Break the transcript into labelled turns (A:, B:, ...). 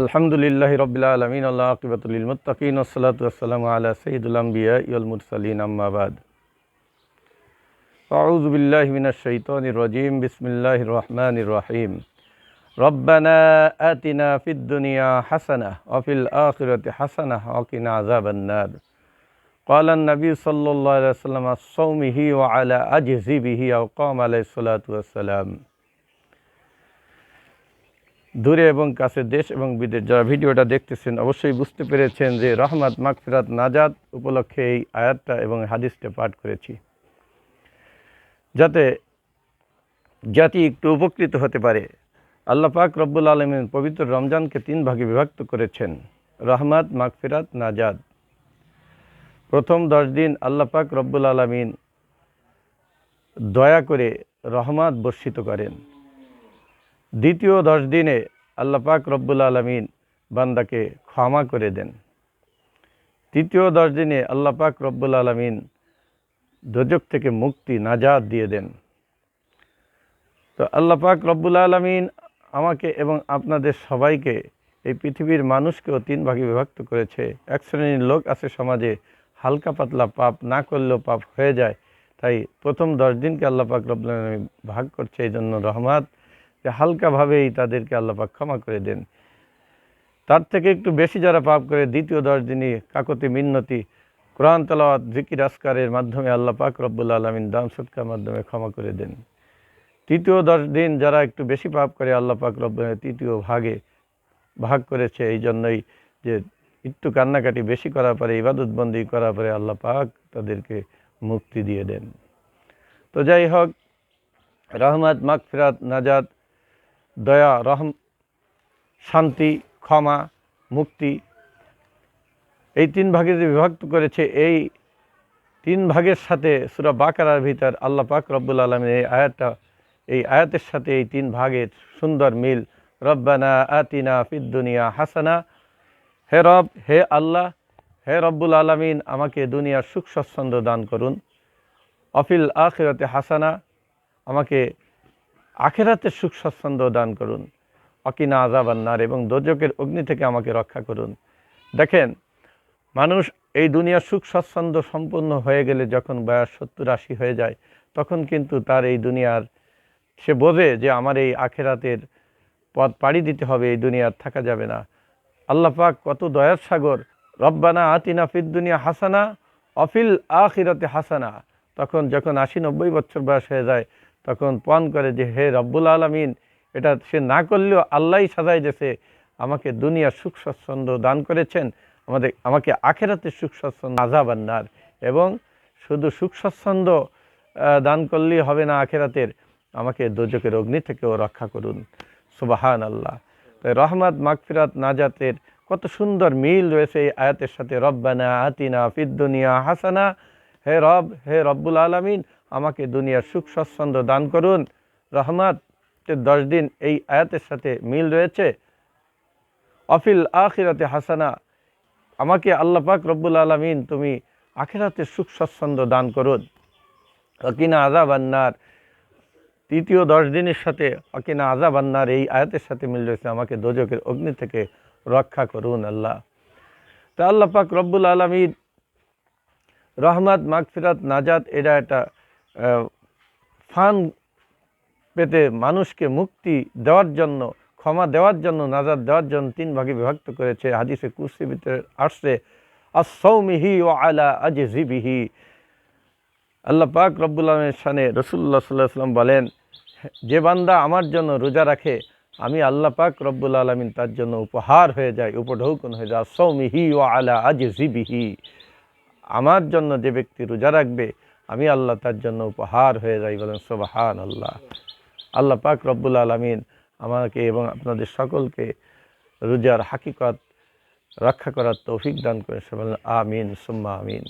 A: আলহামদুলিল্লাহ রবিল্লা আলমিন আল্লাহ আকিবাতুল মুতাকিন ওসলাত আসসালাম আলা সঈদুল আম্বিয়া ইয়ল মুরসালিন আম্মাবাদ أعوذ بالله من الشيطان الرجيم بسم الله الرحمن الرحيم ربنا آتنا في الدنيا حسنة وفي الآخرة حسنة وقنا عذاب النار قال النبي صلى الله عليه وسلم صومه وعلى أجزبه أو قام عليه الصلاة والسلام দূরে এবং কাছে দেশ এবং বিদেশ। যারা ভিডিওটা দেখতেছেন, অবশ্যই বুঝতে পেরেছেন যে রহমত মাকফিরাত নাজাদ উপলক্ষে এই আয়াতটা এবং হাদিসটা পাঠ করেছি। যাতে জাতি একটু উপকৃত হতে পারে। আল্লাহ পাক রব্বুল আলমিন পবিত্র রমজানকে তিন ভাগে বিভক্ত করেছেন। রহমত, মাগফিরাত নাজাদ প্রথম দশ দিন আল্লাহ পাক রব্বুল আলমিন দয়া করে রহমত বর্ষিত করেন। দ্বিতীয় দশ দিনে আল্লাহ পাক রব্বুল আলমিন বান্দাকে ক্ষমা করে দেন। তৃতীয় দশ দিনে আল্লাহ পাক রব্বুল আলমিন দোজক থেকে মুক্তি নাজাদ দিয়ে দেন। তো আল্লাহ পাক রব্বুল আলমিন আমাকে এবং আপনাদের সবাইকে এই পৃথিবীর মানুষকেও তিন ভাগে বিভক্ত করেছে। এক শ্রেণির লোক আছে সমাজে হালকা পাতলা পাপ না করলেও পাপ হয়ে যায়, তাই প্রথম দশ দিনকে আল্লাহ পাক রব্বুল আলমিন ভাগ করছে। এই জন্য রহমাত যে হালকাভাবেই তাদেরকে আল্লাপাক ক্ষমা করে দেন। তার থেকে একটু বেশি যারা পাপ করে, দ্বিতীয় দশ দিনই কাকতি মিন্নতি, কোরআন তালাওয়াত, জিকির আসকারের মাধ্যমে আল্লাহ পাক রব্বুল আলমিন দান সৎকার মাধ্যমে ক্ষমা করে দেন। তৃতীয় দশ দিন যারা একটু বেশি পাপ করে, আল্লাহ পাক রব্বুল তৃতীয় ভাগে ভাগ করেছে। এই জন্যই যে একটু কান্নাকাটি বেশি করার পরে ইবাদতবন্দি করার পরে আল্লাহ পাক তাদেরকে মুক্তি দিয়ে দেন। তো যাই হোক, রহমত, মাগফিরাত নাজাদ দয়া, রহম, শান্তি, ক্ষমা, মুক্তি, এই তিন ভাগে যে বিভক্ত করেছে, এই তিন ভাগের সাথে সুরা বাকারার ভিতর আল্লাহ পাক রব্বুল আলমের এই আয়াতটা, এই আয়াতের সাথে এই তিন ভাগের সুন্দর মিল, রব্বানা আতিনা ফিদ্দুনিয়া হাসানা, হে রব, হে আল্লাহ, হে রব্বুল আলমিন, আমাকে দুনিয়ার সুখ স্বচ্ছন্দ দান করুন। অফিল আখিরতে হাসানা, আমাকে আখেরাতের সুখ স্বচ্ছন্দ দান করুন। অকিনা আজাবান্নার এবং দোজকের অগ্নি থেকে আমাকে রক্ষা করুন। দেখেন, মানুষ এই দুনিয়ার সুখ স্বচ্ছন্দ সম্পূর্ণ হয়ে গেলে যখন বয়স সত্তর আশি হয়ে যায়, তখন কিন্তু তার এই দুনিয়ার, সে বোঝে যে আমার এই আখেরাতের পথ পাড়ি দিতে হবে, এই দুনিয়ার থাকা যাবে না। আল্লাহ পাক কত দয়ার সাগর, রব্বানা আতিনা ফিদ দুনিয়া হাসানা, অফিল আখিরাতে হাসানা। তখন যখন আশি নব্বই বছর বয়স হয়ে যায় তখন পণ করে যে, হে রব্বুল আলমিন, এটা সে না করলেও আল্লাহই সাজাই দিয়েছে। আমাকে দুনিয়ার সুখ স্বচ্ছন্দ দান করেছেন। আমাদের, আমাকে আখেরাতে সুখ স্বচ্ছন্দ আজাব আন্নার। এবং শুধু সুখ স্বচ্ছন্দ দান করলেই হবে না আখেরাতের। আমাকে দোজকের অগ্নি থেকেও রক্ষা করুন। সুবাহান আল্লাহ তাই রহমত, মাগফিরাত, নাজাতের কত সুন্দর মিল রয়েছে এই আয়াতের সাথে। রব্বানা আতিনা ফিদ্দুনিয়া হাসানা। হে রব, হে রব্বুল আলমিন আমাকে দুনিয়ার সুখ স্বচ্ছন্দ দান করুন। রহমাতের দশ দিন এই আয়াতের সাথে মিল রয়েছে। অফিল আখিরাতে হাসানা, আমাকে আল্লাহ পাক রব্বুল আলমিন তুমি আখিরাতের সুখ স্বচ্ছন্দ দান করুন। অকিনা আজাব আন্নার তৃতীয় দশ দিনের সাথে অকিনা আজাব আন্নার এই আয়াতের সাথে মিল রয়েছে। আমাকে দোজকের অগ্নি থেকে রক্ষা করুন আল্লাহ। তা আল্লাহ পাক রব্বুল আলমিন রহমত, মাগফিরাত, নাজাত এটা একটা ফান পেতে মানুষকে মুক্তি দেওয়ার জন্য, ক্ষমা দেওয়ার জন্য, নাজাদ দেওয়ার জন্য তিন ভাগে বিভক্ত করেছে হাদিসে কুসি ভিতরে আসছে আসৌমিহি ও আলা আজিবিহি আল্লাহ পাক রব্বুল সানে রসুল্লাহ সাল্লাহ সাল্লাম বলেন, যে বান্দা আমার জন্য রোজা রাখে, আমি আল্লাহ পাক রব্বুল আলমিন তার জন্য উপহার হয়ে যায়, উপঢৌকন হয়ে যায় সৌমিহি ও আলা আজিবিহি আমার জন্য যে ব্যক্তি রোজা রাখবে আমি আল্লাহ তার জন্য উপহার হয়ে যাই বলেন সোবাহান আল্লাহ আল্লাহ পাক রব্বুল আলমিন আমাকে এবং আপনাদের সকলকে রোজার হাকিকত রক্ষা করার তৌফিক দান করে সে বলেন, আমিন, সুম্মা আমিন।